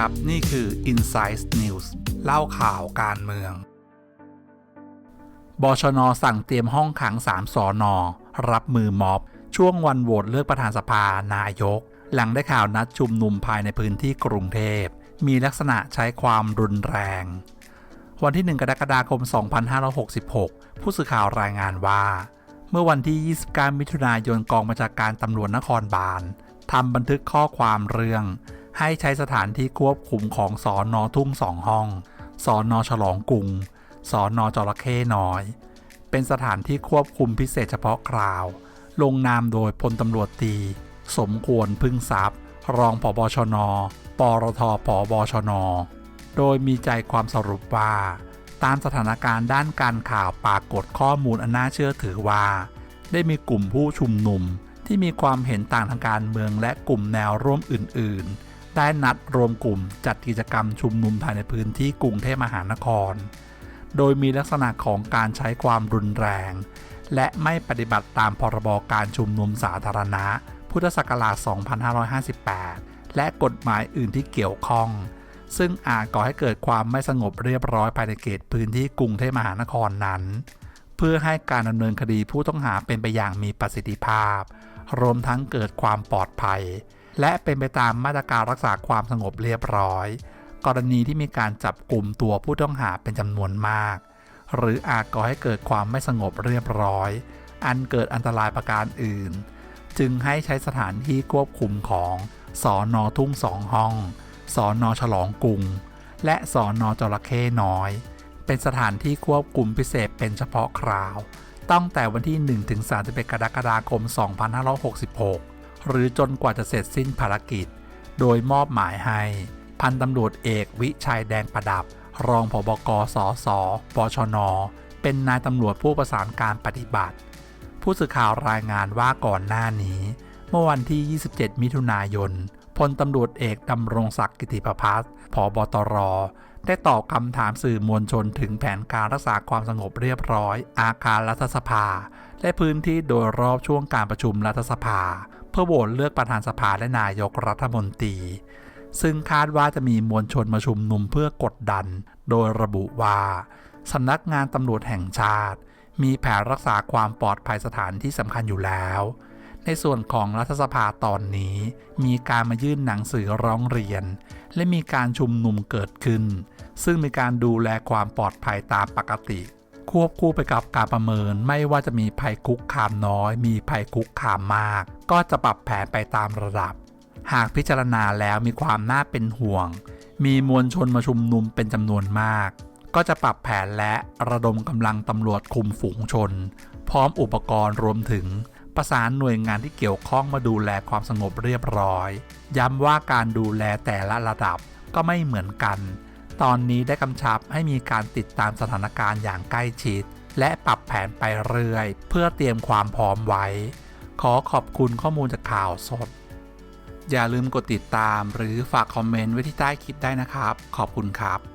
ครับ นี่คือ Insight News เล่าข่าวการเมือง บชน สั่งเตรียมห้องขัง3สอนอรับมือม็อบ ช่วงวันโหวตเลือกประธานสภานายก หลังได้ข่าวนัดชุมนุมภายในพื้นที่กรุงเทพ มีลักษณะใช้ความรุนแรง วันที่ 1 กรกฎาคม 2566 ผู้สื่อข่าวรายงานว่า เมื่อวันที่ 29 มิถุนายนกองบัญชาการตำรวจนครบาลทำบันทึกข้อความเรื่อง ให้ใช้สถานที่ควบคุมของสอนอทุ่งสองห้อง สอนอฉลองกรุง สอนอจระเข้น้อย เป็นสถานที่ควบคุมพิเศษเฉพาะคราว ลงนามโดยพลตำรวจตรีสมควรพึ่งทรัพย์ รองผบชน ปรทผบชน โดยมีใจความสรุปว่า ตามสถานการณ์ด้านการข่าวปรากฏข้อมูลอันน่าเชื่อถือว่า ได้มีกลุ่มผู้ชุมนุมที่มีความเห็นต่างทางการเมืองและกลุ่มแนวร่วมอื่น ๆ ได้นัดรวมกลุ่มจัดกิจกรรมชุมนุมภายในพื้นที่กรุงเทพมหานคร โดยมีลักษณะของการใช้ความรุนแรง และไม่ปฏิบัติตามพรบการชุมนุมสาธารณะ พุทธศักราช 2558 และกฎหมายอื่นที่เกี่ยวข้อง ซึ่งอาจก่อให้เกิดความไม่สงบเรียบร้อยภายในเขตพื้นที่กรุงเทพมหานครนั้น เพื่อให้การดำเนินคดีผู้ต้องหาเป็นไปอย่างมีประสิทธิภาพ รวมทั้งเกิดความปลอดภัย และเป็นไปตามมาตรการรักษาความสงบเรียบร้อย กรณีที่มีการจับกลุ่มตัวผู้ต้องหาเป็นจำนวนมาก หรืออาจก่อให้เกิดความไม่สงบเรียบร้อย อันเกิดอันตรายประการอื่น จึงให้ใช้สถานที่ควบคุมของสอนอทุ่งสองห้องสอนอฉลองกรุง และสอนอจระเข้น้อย เป็นสถานที่ควบคุมพิเศษเป็นเฉพาะคราวตั้งแต่วันที่1-31 กรกฎาคม 2566 หรือจนกว่าจะเสร็จสิ้นภารกิจ โดยมอบหมายให้ พันตำรวจเอกวิชัยแดงประดับ รองผบกสสปชน เป็นนายตำรวจผู้ประสานการปฏิบัติ ผู้สื่อข่าวรายงานว่าก่อนหน้านี้ เมื่อวันที่ 27 มิถุนายนพลตำรวจเอกดำรงศักดิ์กิติประพัฒน์ผบตร ได้ตอบคำถามสื่อมวลชนถึงแผนการรักษาความสงบเรียบร้อย อาคารรัฐสภา และพื้นที่โดยรอบช่วงการประชุมรัฐสภา พื่อโหวตเลือกประธานสภาและนายกรัฐมนตรี ซึ่งคาดว่าจะมีมวลชนมาชุมนุมเพื่อกดดัน โดยระบุว่าสำนักงานตำรวจแห่งชาติ มีแผนรักษาความปลอดภัยสถานที่สำคัญอยู่แล้ว ในส่วนของรัฐสภาตอนนี้ มีการมายื่นหนังสือร้องเรียน และมีการชุมนุมเกิดขึ้น ซึ่งมีการดูแลความปลอดภัยตามปกติ ควบคู่ไปกับการประเมินไม่ว่าจะมีภัยคุกคามน้อย มีภัยคุกคามมาก ก็จะปรับแผนไปตามระดับ หากพิจารณาแล้วมีความน่าเป็นห่วง มีมวลชนมาชุมนุมเป็นจำนวนมาก ก็จะปรับแผนและระดมกำลังตำรวจคุมฝูงชน พร้อมอุปกรณ์รวมถึงประสานหน่วยงานที่เกี่ยวข้องมาดูแลความสงบเรียบร้อย ย้ำว่าการดูแลแต่ละระดับก็ไม่เหมือนกัน ตอนนี้ได้กำชับให้มีการติดตามสถานการณ์อย่างใกล้ชิด และปรับแผนไปเรื่อย เพื่อเตรียมความพร้อมไว้ ขอขอบคุณข้อมูลจากข่าวสด อย่าลืมกดติดตามหรือฝากคอมเมนต์ไว้ที่ใต้คลิปได้นะครับ ขอบคุณครับ